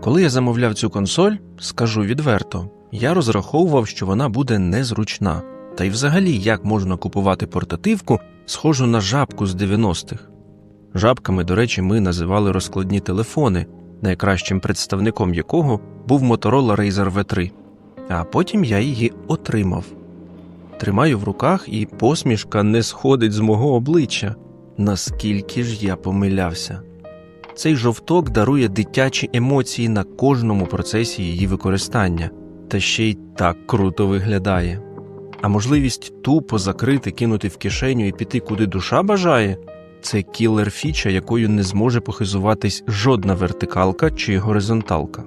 Коли я замовляв цю консоль, скажу відверто, я розраховував, що вона буде незручна. Та й взагалі як можна купувати портативку, схожу на жабку з 90-х. Жабками, до речі, ми називали розкладні телефони, найкращим представником якого був Motorola Razr V3. А потім я її отримав. Тримаю в руках, і посмішка не сходить з мого обличчя. Наскільки ж я помилявся. Цей жовток дарує дитячі емоції на кожному процесі її використання, та ще й так круто виглядає. А можливість тупо закрити, кинути в кишеню і піти куди душа бажає це кілер фіча, якою не зможе похизуватись жодна вертикалка чи горизонталка.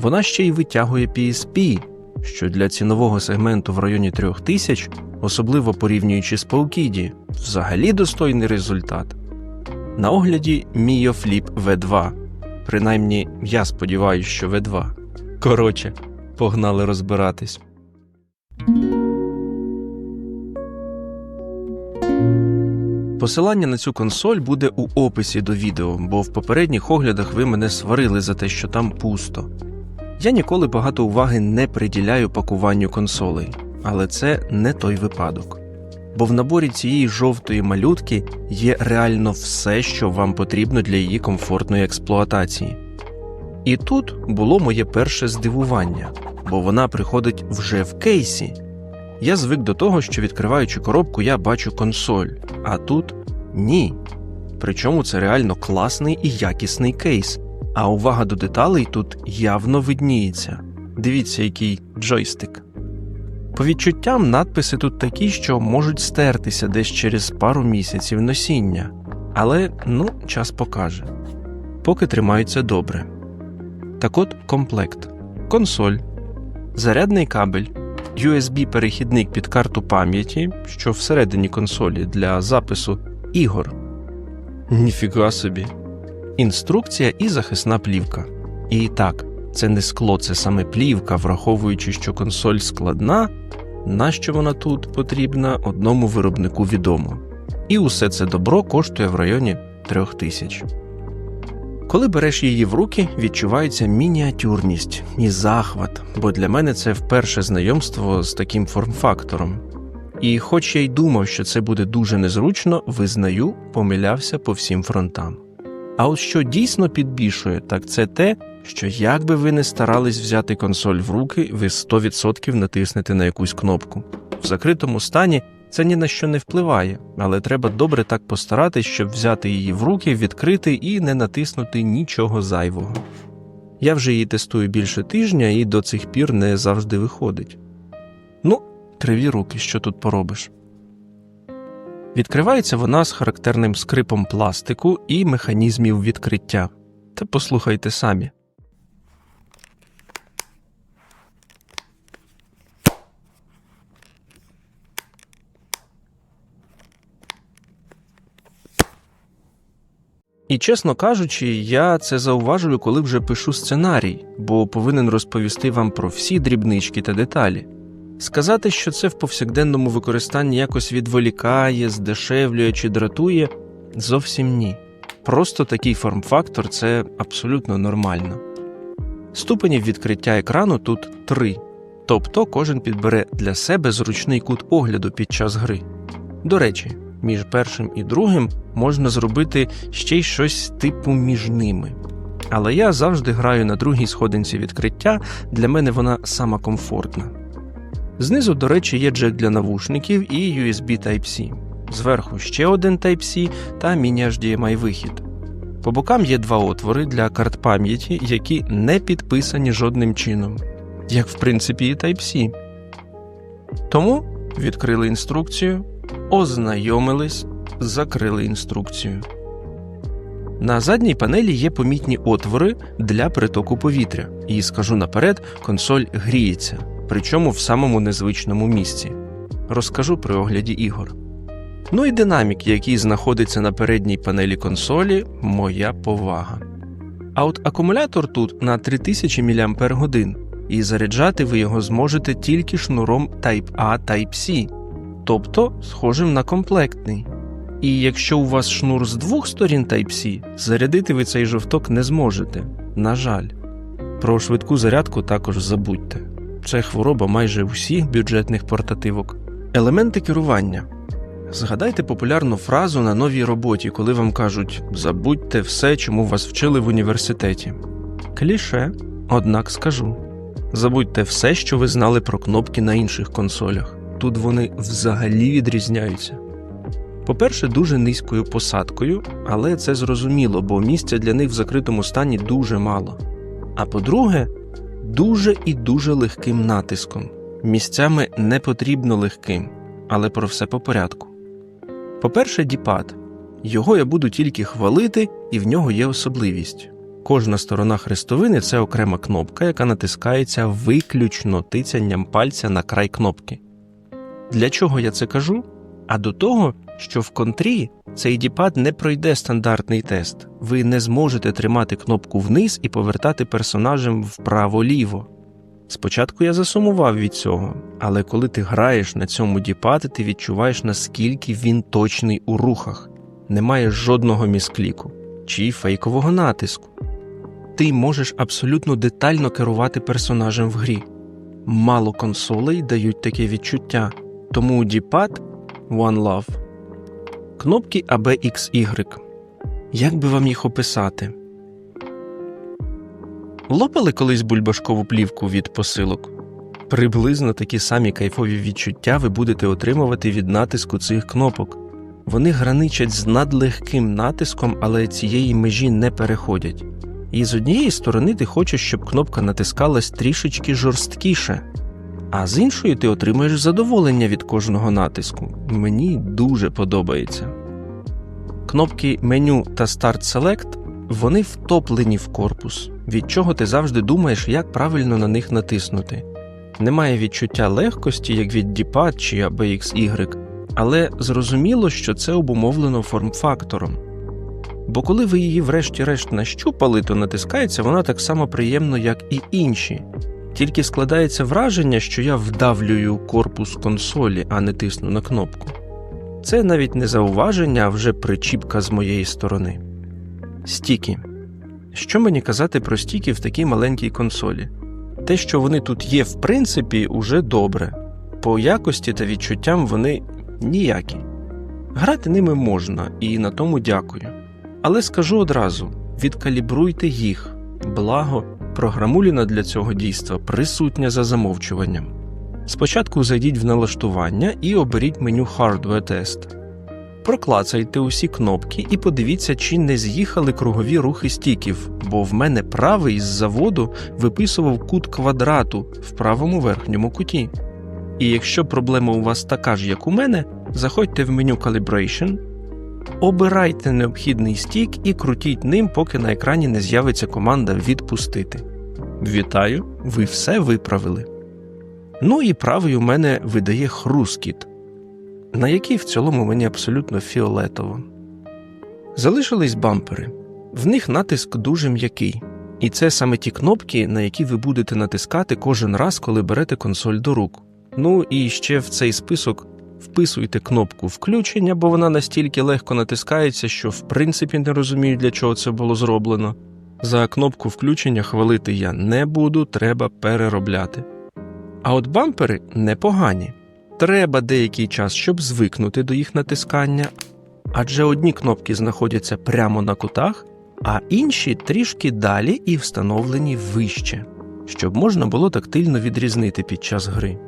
Вона ще й витягує PSP, що для цінового сегменту в районі 3000, особливо порівнюючи з Паукіді, взагалі достойний результат. На огляді Flip V2. Принаймні, я сподіваюся, що V2. Коротше, погнали розбиратись. Посилання на цю консоль буде у описі до відео, бо в попередніх оглядах ви мене сварили за те, що там пусто. Я ніколи багато уваги не приділяю пакуванню консолей, але це не той випадок. Бо в наборі цієї жовтої малютки є реально все, що вам потрібно для її комфортної експлуатації. І тут було моє перше здивування, бо вона приходить вже в кейсі. Я звик до того, що відкриваючи коробку, я бачу консоль, а тут ні. Причому це реально класний і якісний кейс. А увага до деталей тут явно видніється. Дивіться, який джойстик. По відчуттям, надписи тут такі, що можуть стертися десь через пару місяців носіння. Але ну, час покаже. Поки тримаються добре. Так от комплект, консоль, зарядний кабель, USB-перехідник під карту пам'яті, що всередині консолі для запису ігор. Ніфіга собі. Інструкція і захисна плівка. І так, це не скло, це саме плівка, враховуючи, що консоль складна, нащо вона тут потрібна, одному виробнику відомо. І усе це добро коштує в районі трьох тисяч. Коли береш її в руки, відчувається мініатюрність і захват, бо для мене це вперше знайомство з таким форм-фактором. І хоч я й думав, що це буде дуже незручно, визнаю, помилявся по всім фронтам. А от що дійсно підбішує, так це те, що як би ви не старались взяти консоль в руки, ви 100% натиснете на якусь кнопку. В закритому стані це ні на що не впливає, але треба добре так постаратись, щоб взяти її в руки, відкрити і не натиснути нічого зайвого. Я вже її тестую більше тижня і до цих пір не завжди виходить. Ну, криві руки, що тут поробиш. Відкривається вона з характерним скрипом пластику і механізмів відкриття. Та послухайте самі. І чесно кажучи, я це зауважую, коли вже пишу сценарій, бо повинен розповісти вам про всі дрібнички та деталі. Сказати, що це в повсякденному використанні якось відволікає, здешевлює чи дратує, зовсім ні. Просто такий форм-фактор це абсолютно нормально. Ступенів відкриття екрану тут три, тобто кожен підбере для себе зручний кут огляду під час гри. До речі, між першим і другим можна зробити ще й щось типу між ними. Але я завжди граю на другій сходинці відкриття, для мене вона сама комфортна. Знизу, до речі, є джек для навушників і USB Type-C. Зверху ще один Type-C та міні-HDMI вихід. По бокам є два отвори для карт пам'яті, які не підписані жодним чином, як в принципі і Type-C. Тому відкрили інструкцію, ознайомились, закрили інструкцію. На задній панелі є помітні отвори для притоку повітря, і скажу наперед, консоль гріється, причому в самому незвичному місці. Розкажу при огляді ігор. Ну і динамік, який знаходиться на передній панелі консолі, моя повага. А от акумулятор тут на 3000 мАч, і заряджати ви його зможете тільки шнуром Type-A Type-C, тобто схожим на комплектний. І якщо у вас шнур з двох сторін Type-C, зарядити ви цей жовток не зможете. На жаль. Про швидку зарядку також забудьте. Це хвороба майже усіх бюджетних портативок. Елементи керування. Згадайте популярну фразу на новій роботі, коли вам кажуть забудьте все, чому вас вчили в університеті. Кліше, однак скажу. Забудьте все, що ви знали про кнопки на інших консолях. Тут вони взагалі відрізняються. По-перше, дуже низькою посадкою, але це зрозуміло, бо місця для них в закритому стані дуже мало. А по-друге, дуже і дуже легким натиском. Місцями не потрібно легким, але про все по порядку. По-перше, діпад. Його я буду тільки хвалити, і в нього є особливість. Кожна сторона хрестовини це окрема кнопка, яка натискається виключно тицянням пальця на край кнопки. Для чого я це кажу? А до того, що в контрі цей діпад не пройде стандартний тест. Ви не зможете тримати кнопку вниз і повертати персонажем вправо-ліво. Спочатку я засумував від цього, але коли ти граєш на цьому діпаді, ти відчуваєш, наскільки він точний у рухах, немає жодного міскліку чи фейкового натиску. Ти можеш абсолютно детально керувати персонажем в грі. Мало консолей дають таке відчуття, тому діпад One Love. Кнопки ABXY. Як би вам їх описати? Лопали колись бульбашкову плівку від посилок? Приблизно такі самі кайфові відчуття ви будете отримувати від натиску цих кнопок. Вони граничать з надлегким натиском, але цієї межі не переходять. І з однієї сторони ти хочеш, щоб кнопка натискалась трішечки жорсткіше, а з іншої ти отримуєш задоволення від кожного натиску. Мені дуже подобається. Кнопки меню та Start Select вони втоплені в корпус, від чого ти завжди думаєш, як правильно на них натиснути. Немає відчуття легкості, як від D-pad чи ABXY, але зрозуміло, що це обумовлено форм-фактором. Бо коли ви її врешті-решт нащупали, то натискається вона так само приємно, як і інші. Тільки складається враження, що я вдавлюю корпус консолі, а не тисну на кнопку. Це навіть не зауваження, а вже причіпка з моєї сторони. Стіки. Що мені казати про стіки в такій маленькій консолі? Те, що вони тут є, в принципі, уже добре. По якості та відчуттям вони ніякі. Грати ними можна, і на тому дякую. Але скажу одразу: відкалібруйте їх, благо, програмуліна для цього дійства присутня за замовчуванням. Спочатку зайдіть в налаштування і оберіть меню Hardware Test. Проклацайте усі кнопки і подивіться, чи не з'їхали кругові рухи стіків, бо в мене правий з заводу виписував кут квадрату в правому верхньому куті. І якщо проблема у вас така ж, як у мене, заходьте в меню Calibration, обирайте необхідний стік і крутіть ним, поки на екрані не з'явиться команда Відпустити. Вітаю, ви все виправили. Ну і правий у мене видає хрускіт, на який в цілому мені абсолютно фіолетово. Залишились бампери. В них натиск дуже м'який, і це саме ті кнопки, на які ви будете натискати кожен раз, коли берете консоль до рук. Ну і ще в цей список вписуйте кнопку включення, бо вона настільки легко натискається, що в принципі не розумію, для чого це було зроблено. За кнопку включення хвалити я не буду, треба переробляти. А от бампери непогані. Треба деякий час, щоб звикнути до їх натискання, адже одні кнопки знаходяться прямо на кутах, а інші трішки далі і встановлені вище, щоб можна було тактильно відрізнити під час гри.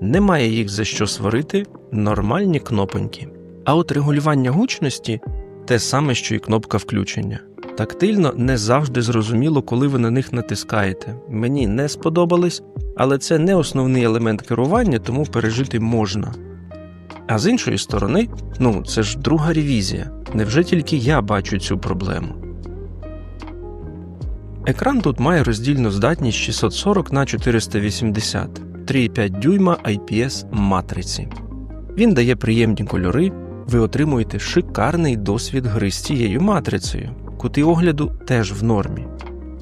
Немає їх за що сварити, нормальні кнопоньки. А от регулювання гучності те саме, що і кнопка включення. Тактильно не завжди зрозуміло, коли ви на них натискаєте. Мені не сподобались, але це не основний елемент керування, тому пережити можна. А з іншої сторони, ну це ж друга ревізія. Невже тільки я бачу цю проблему? Екран тут має роздільну здатність 640 на 480 3,5 дюйма IPS матриці. Він дає приємні кольори, ви отримуєте шикарний досвід гри з цією матрицею. Кути огляду теж в нормі.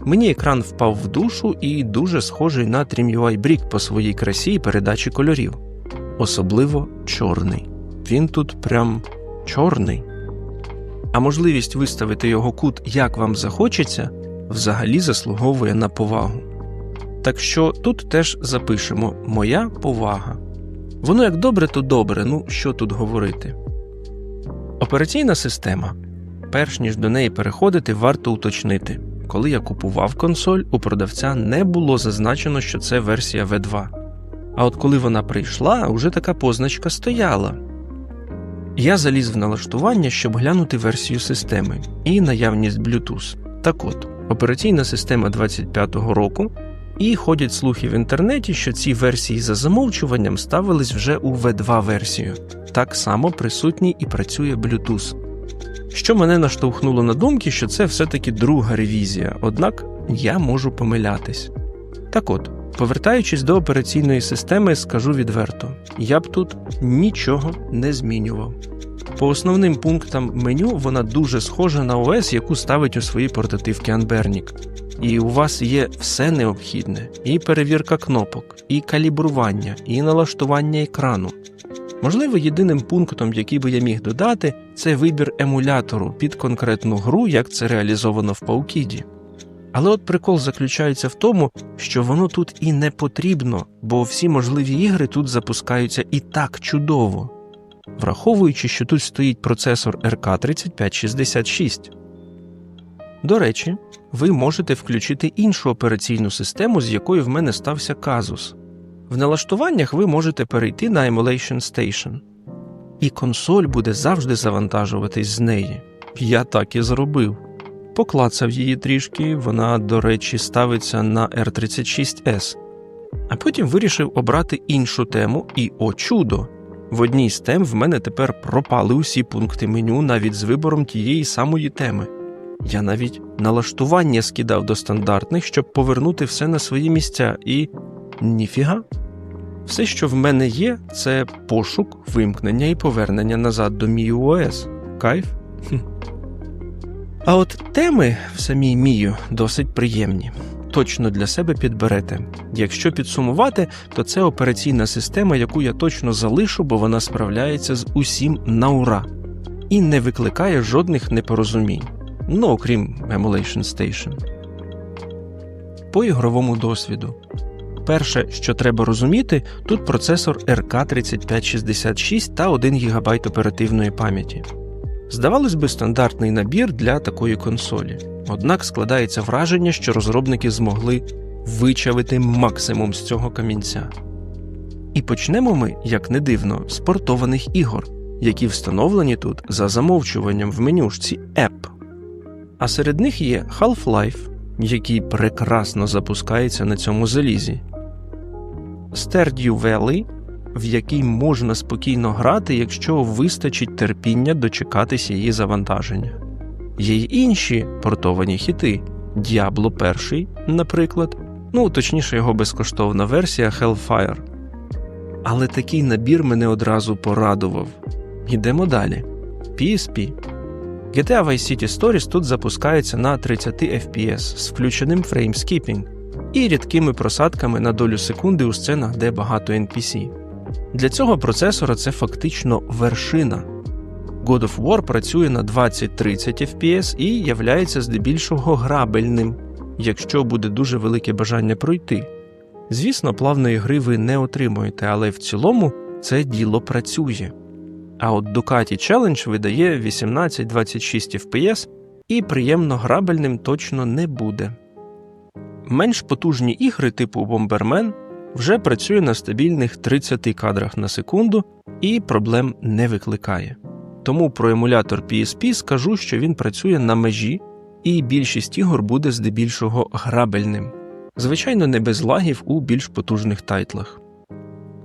Мені екран впав в душу і дуже схожий на TrimUI Brick по своїй красі і передачі кольорів. Особливо чорний. Він тут прям чорний. А можливість виставити його кут як вам захочеться взагалі заслуговує на повагу. Так що тут теж запишемо Моя повага. Воно як добре, то добре, ну що тут говорити. Операційна система. Перш ніж до неї переходити, варто уточнити. Коли я купував консоль, у продавця не було зазначено, що це версія V2. А от коли вона прийшла, уже така позначка стояла. Я заліз в налаштування, щоб глянути версію системи і наявність Bluetooth. Так от, операційна система 25-го року, і ходять слухи в інтернеті, що ці версії за замовчуванням ставились вже у V2 версію. Так само присутній і працює Bluetooth. Що мене наштовхнуло на думки, що це все-таки друга ревізія, однак я можу помилятись. Так от, повертаючись до операційної системи, скажу відверто: я б тут нічого не змінював. По основним пунктам меню вона дуже схожа на ОС, яку ставить у свої портативки Anbernic. І у вас є все необхідне: і перевірка кнопок, і калібрування, і налаштування екрану. Можливо, єдиним пунктом, який би я міг додати, це вибір емулятору під конкретну гру, як це реалізовано в Паукіді. Але от прикол заключається в тому, що воно тут і не потрібно, бо всі можливі ігри тут запускаються і так чудово, враховуючи, що тут стоїть процесор RK 3566. До речі, ви можете включити іншу операційну систему, з якою в мене стався казус. В налаштуваннях ви можете перейти на Emulation Station, і консоль буде завжди завантажуватись з неї. Я так і зробив. Поклацав її трішки, вона, до речі, ставиться на R36S, а потім вирішив обрати іншу тему, і о чудо! В одній з тем в мене тепер пропали усі пункти меню навіть з вибором тієї самої теми. Я навіть налаштування скидав до стандартних, щоб повернути все на свої місця, і ніфіга. Все, що в мене є, це пошук, вимкнення і повернення назад до MIUI Кайф. Хм. А от теми в самій Мію досить приємні. Точно для себе підберете. Якщо підсумувати, то це операційна система, яку я точно залишу, бо вона справляється з усім на ура і не викликає жодних непорозумінь. Ну окрім Emulation Station. По ігровому досвіду. Перше, що треба розуміти, тут процесор RK 3566 та 1 ГБ оперативної пам'яті. Здавалось би, стандартний набір для такої консолі, однак складається враження, що розробники змогли вичавити максимум з цього камінця. І почнемо ми, як не дивно, з портованих ігор, які встановлені тут за замовчуванням в менюшці App. А серед них є Half-Life, який прекрасно запускається на цьому залізі, Valley, в який можна спокійно грати, якщо вистачить терпіння дочекатися її завантаження. Є й інші портовані хіти Diablo 1, наприклад, ну точніше, його безкоштовна версія Hellfire. Але такий набір мене одразу порадував. Йдемо далі. PSP. GTA Vice City Stories тут запускається на 30 FPS з включеним фреймскіпінг і рідкими просадками на долю секунди у сценах, де багато NPC. Для цього процесора це фактично вершина. God of War працює на 20-30 FPS і являється здебільшого грабельним, якщо буде дуже велике бажання пройти. Звісно, плавної гри ви не отримуєте, але в цілому це діло працює. А от Ducati Challenge видає 18-26 FPS і приємно грабельним точно не буде. Менш потужні ігри типу Bomberman вже працює на стабільних 30 кадрах на секунду і проблем не викликає. Тому про емулятор PSP скажу, що він працює на межі, і більшість ігор буде здебільшого грабельним, звичайно, не без лагів у більш потужних тайтлах.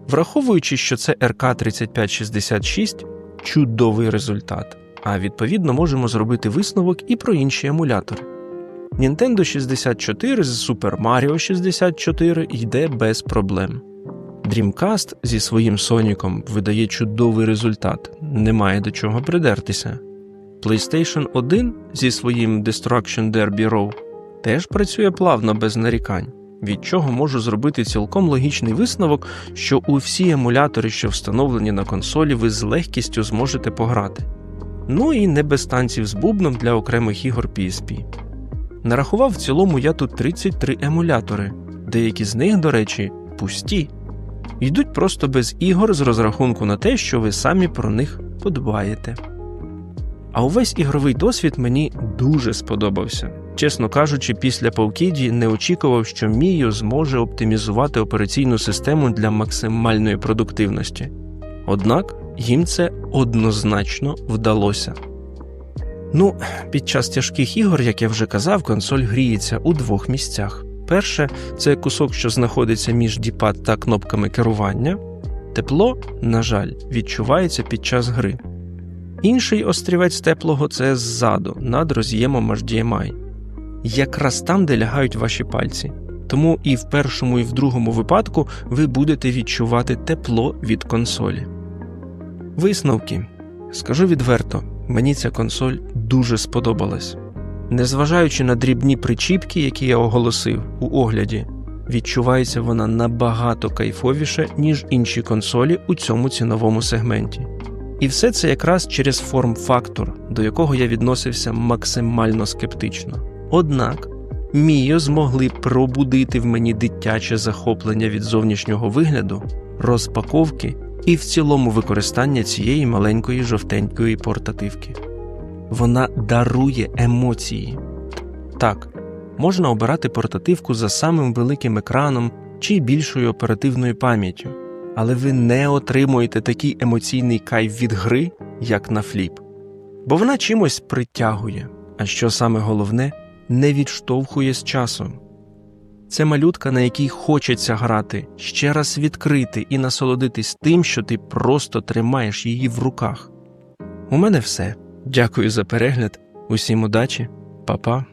Враховуючи, що це RK 3566 чудовий результат, а відповідно можемо зробити висновок і про інші емулятори. Nintendo 64 з Super Mario 64 йде без проблем. Dreamcast зі своїм Соніком видає чудовий результат, немає до чого придертися. PlayStation 1 зі своїм Destruction Derby Row теж працює плавно без нарікань, від чого можу зробити цілком логічний висновок, що у всі емулятори, що встановлені на консолі, ви з легкістю зможете пограти. Ну і не без танців з бубном для окремих ігор PSP. Нарахував в цілому я тут 33 емулятори, деякі з них, до речі, пусті. Йдуть просто без ігор з розрахунку на те, що ви самі про них подбаєте. А увесь ігровий досвід мені дуже сподобався. Чесно кажучи, після Павкіді не очікував, що Мію зможе оптимізувати операційну систему для максимальної продуктивності. Однак їм це однозначно вдалося. Ну, під час тяжких ігор, як я вже казав, консоль гріється у двох місцях. Перше це кусок, що знаходиться між діпад та кнопками керування. Тепло, на жаль, відчувається під час гри. Інший острівець теплого це ззаду, над роз'ємом HDMI. Якраз там, де лягають ваші пальці. Тому і в першому, і в другому випадку ви будете відчувати тепло від консолі. Висновки. Скажу відверто, мені ця консоль дуже сподобалась. Незважаючи на дрібні причіпки, які я оголосив у огляді, відчувається вона набагато кайфовіше, ніж інші консолі у цьому ціновому сегменті. І все це якраз через форм-фактор, до якого я відносився максимально скептично. Однак Міо змогли пробудити в мені дитяче захоплення від зовнішнього вигляду, розпаковки і в цілому використання цієї маленької жовтенької портативки. Вона дарує емоції. Так, можна обирати портативку за самим великим екраном чи більшою оперативною пам'яттю, але ви не отримуєте такий емоційний кайф від гри, як на фліп. Бо вона чимось притягує, а що саме головне, не відштовхує з часом. Це малютка, на якій хочеться грати, ще раз відкрити і насолодитись тим, що ти просто тримаєш її в руках. У мене все. Дякую за перегляд, усім удачі, па-па.